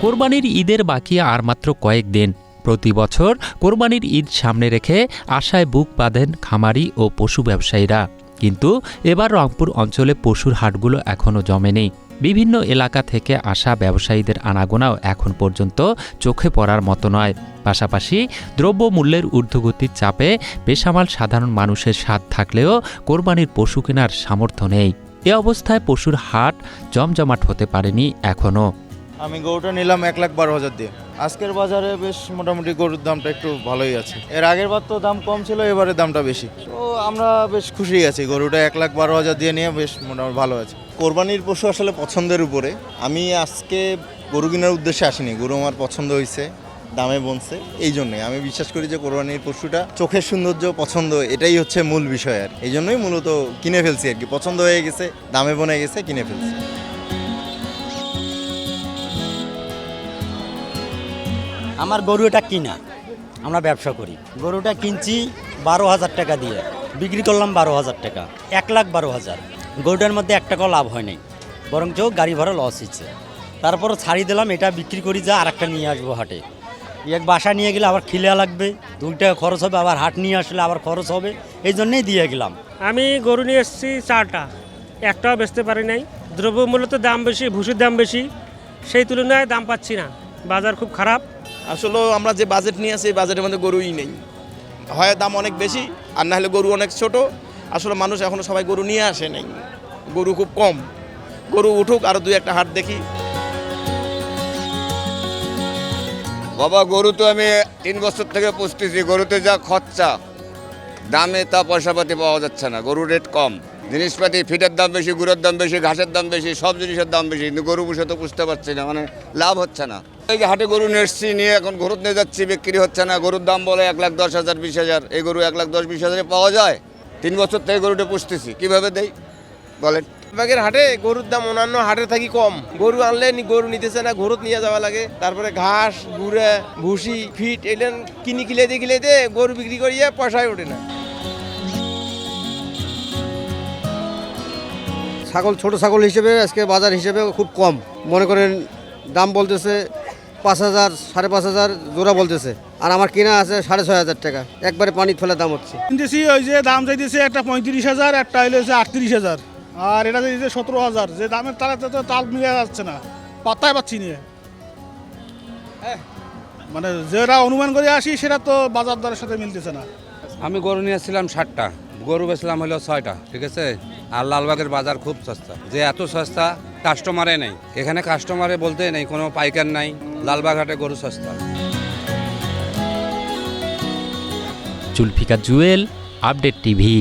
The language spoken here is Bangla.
কোরবানির ঈদের বাকি আর মাত্র কয়েকদিন প্রতি বছর কোরবানির ঈদ সামনে রেখে আশায় বুক বাঁধেন খামারি ও পশু ব্যবসায়ীরা। কিন্তু এবার রংপুর অঞ্চলে পশুর হাটগুলো এখনও জমেনি। বিভিন্ন এলাকা থেকে আসা ব্যবসায়ীদের আনাগোনাও এখন পর্যন্ত চোখে পড়ার মতো নয়। পাশাপাশি দ্রব্যমূল্যের ঊর্ধ্বগতির চাপে পেশামাল সাধারণ মানুষের স্বাদ থাকলেও কোরবানির পশু কেনার সামর্থ্য নেই। এ অবস্থায় পশুর হাট জমজমাট হতে পারেনি এখনও। আমি গরুটা নিলাম এক লাখ বারো হাজার দিয়ে। আজকের বাজারে বেশ মোটামুটি গরুর দামটা একটু ভালোই আছে। এর আগের বার তো দাম কম ছিল এবারে দামটা বেশি। তো আমরা বেশ খুশি আছি গরুটা এক লাখ বারো হাজার দিয়ে নিয়ে বেশ মোটামুটি ভালো আছে। কোরবানির পশু আসলে পছন্দের উপরে। আমি আজকে গরু কেনার উদ্দেশ্যে আসিনি গরু আমার পছন্দ হয়েছে দামে বনছে। এই জন্যই আমি বিশ্বাস করি যে কোরবানির পশুটা চোখের সৌন্দর্য, পছন্দ, এটাই হচ্ছে মূল বিষয় আর এই জন্যই মূলত কিনে ফেলছি আর কি। পছন্দ হয়ে গেছে, দামে বনে গেছে, কিনে ফেলছি। আমার গরু এটা কিনা? আমরা ব্যবসা করি। গরুটা কিনছি বারো হাজার টাকা দিয়ে। বিক্রি করলাম বারো হাজার টাকা। এক লাখ বারো হাজার। গরুটার মধ্যে এক টাকাও লাভ হয় নাই। বরঞ্চ গাড়ি ভাড়া লস হচ্ছে। তারপর ছাড়ি দিলাম, এটা বিক্রি করি যা আর একটা নিয়ে আসব হাটে। এক বাসা নিয়ে গেলে আবার খিলা লাগবে দুই টাকা খরচ হবে আবার হাট নিয়ে আসলে আবার খরচ হবে এই জন্যেই দিয়ে গেলাম। আমি গরু নিয়ে এসেছি চারটা একটাও বেচতে পারি নাই। দ্রব্যমূল্য তো দাম বেশি ভুসির দাম বেশি সেই তুলনায় দাম পাচ্ছি না। বাজার খুব খারাপ। আসলে আমরা যে বাজেট নিয়ে আসি বাজেটের মধ্যে গরুই নেই। হয় দাম অনেক বেশি আর না হলে গরু অনেক ছোট। আসলে মানুষ এখনও সবাই গরু নিয়ে আসে নাই। গরু খুব কম। গরু উঠুক আর দুই একটা হাট দেখি। বাবা, গরু তো আমি তিন বছর থেকে পুষতেছি, গরুতে যা খরচা, দামে তা পয়সাপাতি পাওয়া যাচ্ছে না, গরুর রেট কম। জিনিসপাতি ফিটের দাম বেশি, গুঁড়োর দাম বেশি, ঘাসের দাম বেশি, সব জিনিসের দাম বেশি, কিন্তু গরু পুষে তো পুষতে পারছি না মানে লাভ হচ্ছে না। এই হাটে গরু নিয়ে নিয়ে এখন গরুত নিয়ে যাচ্ছি, বিক্রি হচ্ছে না, গরুর দাম বলে এক লাখ দশ হাজার, বিশ হাজার, এই গরু এক লাখ দশ, বিশ হাজারে পাওয়া যায়। তিন বছর থেকে গরুটা পুষতেছি, কীভাবে দেই? বলেন। বাগের হাটে গরুর দাম অন্যান্য হাটে থাকি কম। গরু আনলে নি- গরু নিতেছে না গরুত নিয়ে যাওয়া লাগে। তারপরে ঘাস গুড়া ভুসি ফিট এলেন কিনি কিলে দিয়ে কিলে দিয়ে গরু বিক্রি করিয়ে পয়সায় ওঠে না। ছাগল ছোট ছাগল হিসেবে আজকে বাজার হিসেবে খুব কম। মনে করেন দাম বলতেছে পাঁচ হাজার সাড়ে পাঁচ হাজার জোড়া বলতেছে। আর আমার কেনা আছে সাড়ে ছয় হাজার টাকা। একবারে পানি ফেলে দাম হচ্ছে। কিনতেছি ওই যে দাম চাইতেছে একটা পঁয়ত্রিশ হাজার একটা হইলে হচ্ছে আটত্রিশ হাজার। আর এটা চাইছে সতেরো হাজার যে দামের তালাতে তো তাল মিলে যাচ্ছে না পাত্তাই পাচ্ছি নিয়ে মানে যেটা অনুমান করে আসি সেটা তো বাজার দরের সাথে মিলতেছে না। আমি গরু নিয়ে এসেছিলাম ষাটটা গরু বেচলাম হলো ছয়টা ঠিক আছে? আর লালবাগের বাজার খুব সস্তা যে এত সস্তা কাস্টমারে নেই। এখানে কাস্টমারে বলতে নেই কোনো পাইকার নাই লালবাগ হাটে গরু সস্তা। Zulfikar Jewel update TV.